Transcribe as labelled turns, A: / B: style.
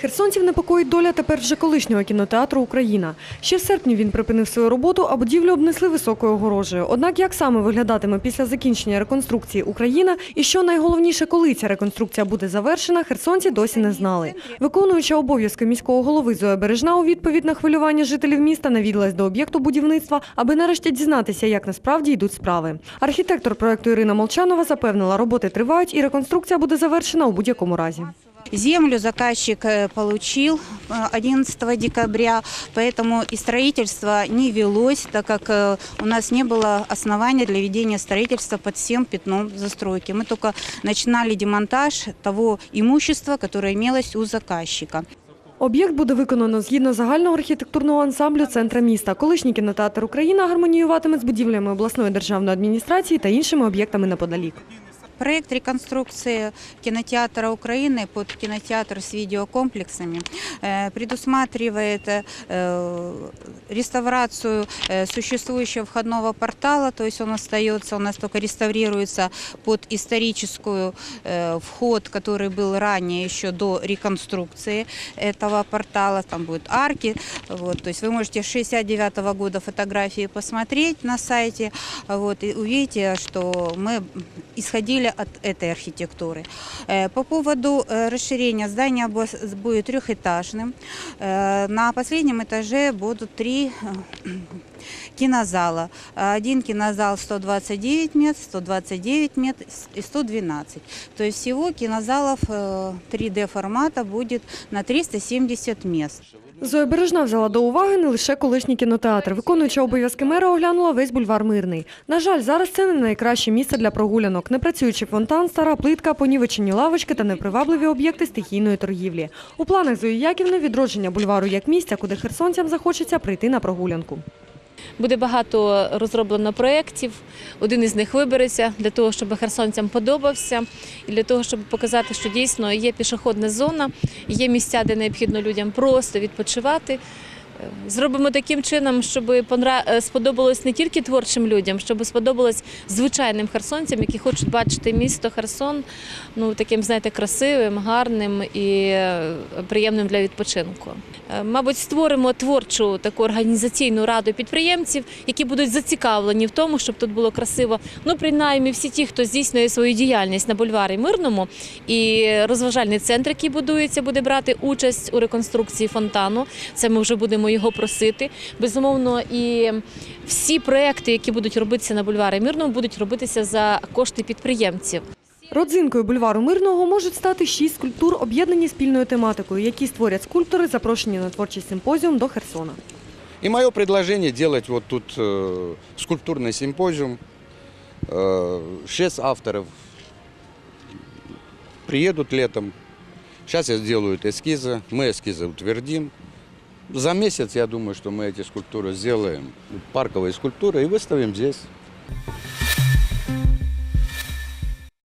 A: Херсонців непокоїть доля тепер вже колишнього кінотеатру Україна. Ще в серпні він припинив свою роботу, а будівлю обнесли високою огорожею. Однак як саме виглядатиме після закінчення реконструкції Україна і що найголовніше, коли ця реконструкція буде завершена, херсонці досі не знали. Виконуюча обов'язки міського голови Зоя Бережна у відповідь на хвилювання жителів міста навідалась до об'єкту будівництва, аби нарешті дізнатися, як насправді йдуть справи. Архітектор проекту Ірина Молчанова запевнила, роботи тривають і реконструкція буде завершена у будь-якому разі.
B: Землю заказчик э, получил э, 11 декабря, поэтому и строительство не велось, так как э, у нас не было основания для ведения строительства под всем пятном застройки. Мы только начинали демонтаж того имущества, которое имелось у заказчика.
A: Об'єкт буде виконано згідно загального архітектурного ансамблю центра міста. Колишній кінотеатр Україна гармоніюватиме з будівлями обласної державної адміністрації та іншими об'єктами неподалік.
B: Проект реконструкции кинотеатра Украины под кинотеатр с видеокомплексами э, предусматривает э, реставрацию э, существующего входного портала, то есть он остается, у нас только реставрируется под историческую вход, который был ранее еще до реконструкции этого портала, там будут арки, вот, то есть вы можете с 69 года фотографии посмотреть на сайте, вот, и увидите, что мы исходили от этой архитектуры. Э, По поводу э, расширения здания бо- будет трехэтажным. Э, На последнем этаже будут три э, кинозала. Один кинозал 129 мест, 129 мест и 112. То есть всего кинозалов э, 3D формата будет на 370 мест.
A: Зоя Бережна взяла до уваги не лише колишній кінотеатр. Виконуюча обов'язки мера оглянула весь бульвар Мирний. На жаль, зараз це не найкраще місце для прогулянок. Непрацюючий фонтан, стара плитка, понівечені лавочки та непривабливі об'єкти стихійної торгівлі. У планах Зої Яківни відродження бульвару як місця, куди херсонцям захочеться прийти на прогулянку.
C: Буде багато розроблено проєктів. Один із них вибереться для того, щоб херсонцям подобався, і для того, щоб показати, що дійсно є пішохідна зона, є місця, де необхідно людям просто відпочивати. Зробимо таким чином, щоб е, сподобалось не тільки творчим людям, щоб сподобалось звичайним херсонцям, які хочуть бачити місто Херсон ну таким, знаєте, красивим, гарним і е, приємним для відпочинку. Е, Мабуть, створимо творчу таку організаційну раду підприємців, які будуть зацікавлені в тому, щоб тут було красиво. Ну, принаймні, всі ті, хто здійснює свою діяльність на бульварі Мирному, і розважальний центр, який будується, буде брати участь у реконструкції фонтану. Це ми вже будемо його просити. Безумовно, і всі проекти, які будуть робитися на бульварі Мирному, будуть робитися за кошти підприємців.
A: Родзинкою бульвару Мирного можуть стати шість скульптур, об'єднані спільною тематикою, які створять скульптори, запрошені на творчий симпозіум до Херсона.
D: И мое предложение делать вот тут э, скульптурный симпозиум. Э, шесть авторов приедут летом. Сейчас я сделают эскизы, мы эскизы утвердим. За месяц, я думаю, что мы эти скульптуры сделаем, парковые скульптуры, и выставим здесь.